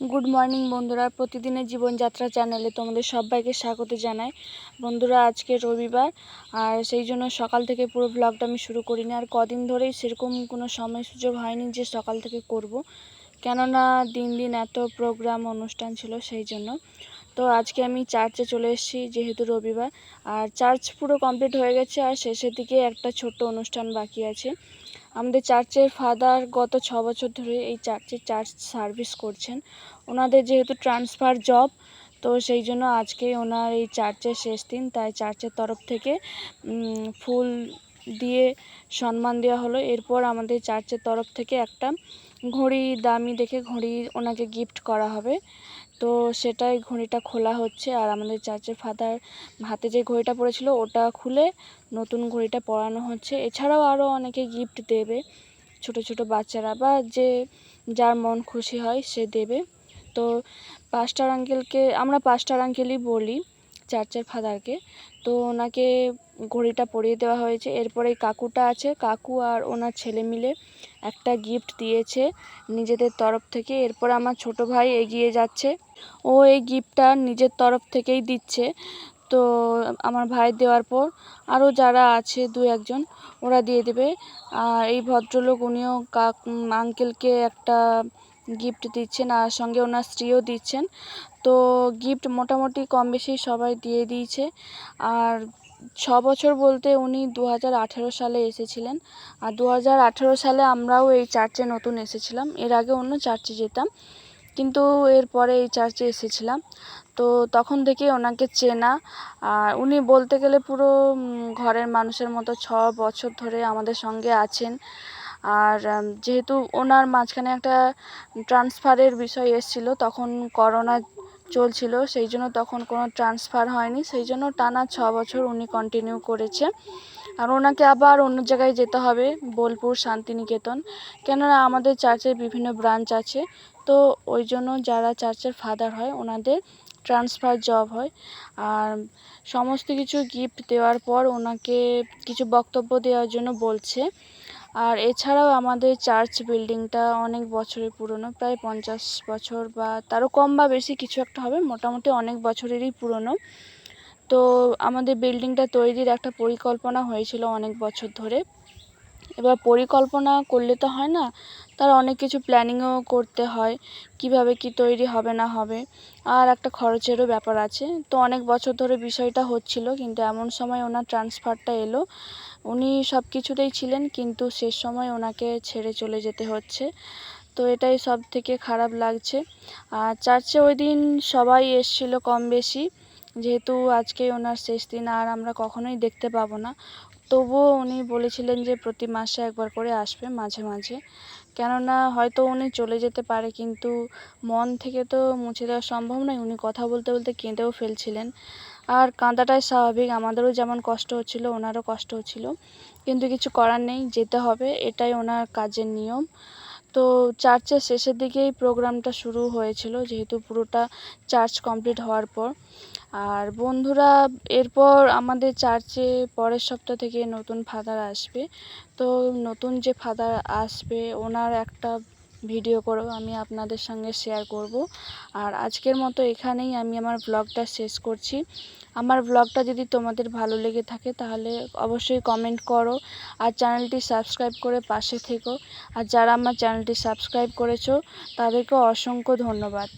Good morning বন্ধুরা। প্রতিদিনের জীবনযাত্রা চ্যানেলে তোমাদের সবাইকে স্বাগত জানাই। বন্ধুরা, আজকে রবিবার, আর সেই জন্য সকাল থেকে পুরো ব্লগটা আমি শুরু করিনি। আর কদিন ধরেই সেরকম কোনো সময় সুযোগ হয়নি যে সকাল থেকে করব। কেননা দিন দিন এত প্রোগ্রাম অনুষ্ঠান ছিল সেই জন্য। তো আজকে আমি চার্চে চলে এসেছি যেহেতু রবিবার। আর চার্চ পুরো কমপ্লিট হয়ে গেছে আর শেষের দিকে একটা ছোট্ট অনুষ্ঠান বাকি আছে। আমাদের চার্চের ফাদার গত ছ বছর ধরে এই চার্চে চার্চ সার্ভিস করছেন। ওনাদের যেহেতু ট্রান্সফার জব, তো সেই জন্য আজকে ওনার এই চার্চের শেষ দিন। তাই চার্চের তরফ থেকে ফুল দিয়ে সম্মান দেওয়া হলো। এরপর আমাদের চার্চের তরফ থেকে একটা ঘড়ি দামি দেখে ঘড়ি ওনাকে গিফট করা হবে। তো সেটাই ঘড়িটা খোলা হচ্ছে আর আমাদের চার্চের ফাদার হাতে যে ঘড়িটা পড়েছিল ওটা খুলে নতুন ঘড়িটা পরানো হচ্ছে। এছাড়াও আরও অনেকে গিফট দেবে, ছোট ছোট বাচ্চারা বা যে যার মন খুশি হয় সে দেবে। তো পাস্টার আঙ্কেলকে আমরা পাস্টার আঙ্কেলই বলি চার্চের ফাদারকে। তো ওনাকে ঘড়িটা পরিয়ে দেওয়া হয়েছে। এরপরে কাকুটা আছে। কাকু আর ওনার ছেলে মিলে একটা গিফট দিয়েছে নিজেদের তরফ থেকে। এরপর আমার ছোট ভাই এগিয়ে যাচ্ছে। ও এই গিফটটা নিজের তরফ থেকেই দিচ্ছে। তো আমার ভাই দেওয়ার পর আরও যারা আছে দু একজন, ওরা দিয়ে দেবে। আর এই ভদ্রলোক, উনিও কাক আঙ্কেলকে একটা গিফট দিচ্ছেন আর সঙ্গে ওনার স্ত্রীও দিচ্ছেন। তো গিফট মোটামুটি কম বেশি সবাই দিয়ে দিয়েছে। আর ছ বছর বলতে উনি দু হাজার আঠেরো সালে এসেছিলেন। আর দু হাজার আঠেরো সালে আমরাও এই চার্চে নতুন এসেছিলাম। এর আগে অন্য চার্চে যেতাম। কিন্তু এরপরে এই চার্চে এসেছিলাম। তো তখন থেকেই ওনাকে চেনা। আর উনি বলতে গেলে পুরো ঘরের মানুষের মতো ছ বছর ধরে আমাদের সঙ্গে আছেন। আর যেহেতু ওনার মাঝখানে একটা ট্রান্সফারের বিষয় এসেছিল, তখন করোনা চলছিল, সেই জন্য তখন কোনো ট্রান্সফার হয়নি। সেই জন্য টানা ছ বছর উনি কন্টিনিউ করেছে। আর ওনাকে আবার অন্য জায়গায় যেতে হবে, বোলপুর শান্তিনিকেতন। কেননা আমাদের চার্চের বিভিন্ন ব্রাঞ্চ আছে, তো ওই জন্য যারা চার্চের ফাদার হয়, ওনাদের ট্রান্সফার জব হয়। আর, সমস্ত কিছু গিফট দেওয়ার পর ওনাকে কিছু বক্তব্য দেওয়ার জন্য বলছে। আর এছাড়াও আমাদের চার্চ বিল্ডিংটা অনেক বছরের পুরনো, প্রায় পঞ্চাশ বছর বা তারও কম বা বেশি কিছু একটা হবে, মোটামুটি অনেক বছরেরই পুরনো। তো আমাদের বিল্ডিংটা তৈরির একটা পরিকল্পনা হয়েছিল অনেক বছর ধরে। এবার পরিকল্পনা করলে তো হয় না? তার অনেক কিছু প্ল্যানিংও করতে হয়, কীভাবে কি তৈরি হবে না হবে। আর একটা খরচেরও ব্যাপার আছে। তো অনেক বছর ধরে বিষয়টা হচ্ছিল, কিন্তু এমন সময় ওনার ট্রান্সফারটা এলো। উনি সব কিছুতেই ছিলেন, কিন্তু শেষ সময় ওনাকে ছেড়ে চলে যেতে হচ্ছে। তো এটাই সব থেকে খারাপ লাগছে। আর চার্চে ওই দিন সবাই এসছিল কম বেশি। যেহেতু আজকে ওনার শেষ দিন, আর আমরা কখনোই দেখতে পাবো না। তবুও উনি বলেছিলেন যে প্রতি মাসে একবার করে আসবে মাঝে মাঝে। কেননা হয়তো উনি চলে যেতে পারে, কিন্তু মন থেকে তো মুছে দেওয়া সম্ভব নয়। উনি কথা বলতে বলতে কেঁদেও ফেলছিলেন। আর কাঁদাটাই স্বাভাবিক। আমাদেরও যেমন কষ্ট হচ্ছিল, ওনারও কষ্ট হচ্ছিল। কিন্তু কিছু করার নেই, যেতে হবে। এটাই ওনার কাজের নিয়ম। তো চার্চের শেষের দিকেই প্রোগ্রামটা শুরু হয়েছিল, যেহেতু পুরোটা চার্চ কমপ্লিট হওয়ার পর। আর বন্ধুরা, এরপর আমাদের চার্চে পরের সপ্তাহ থেকে নতুন ফাদার আসবে। তো নতুন যে ফাদার আসবে, ওনার একটা ভিডিও করব আমি আপনাদের সঙ্গে শেয়ার করব। আর আজকের মতো এখানেই আমি আমার ব্লগটা শেষ করছি। আমার ব্লগটা যদি তোমাদের ভালো লেগে থাকে তাহলে অবশ্যই কমেন্ট করো আর চ্যানেলটি সাবস্ক্রাইব করে পাশে থেকো। আর যারা আমার চ্যানেলটি সাবস্ক্রাইব করেছ তাদেরকে অসংখ্য ধন্যবাদ।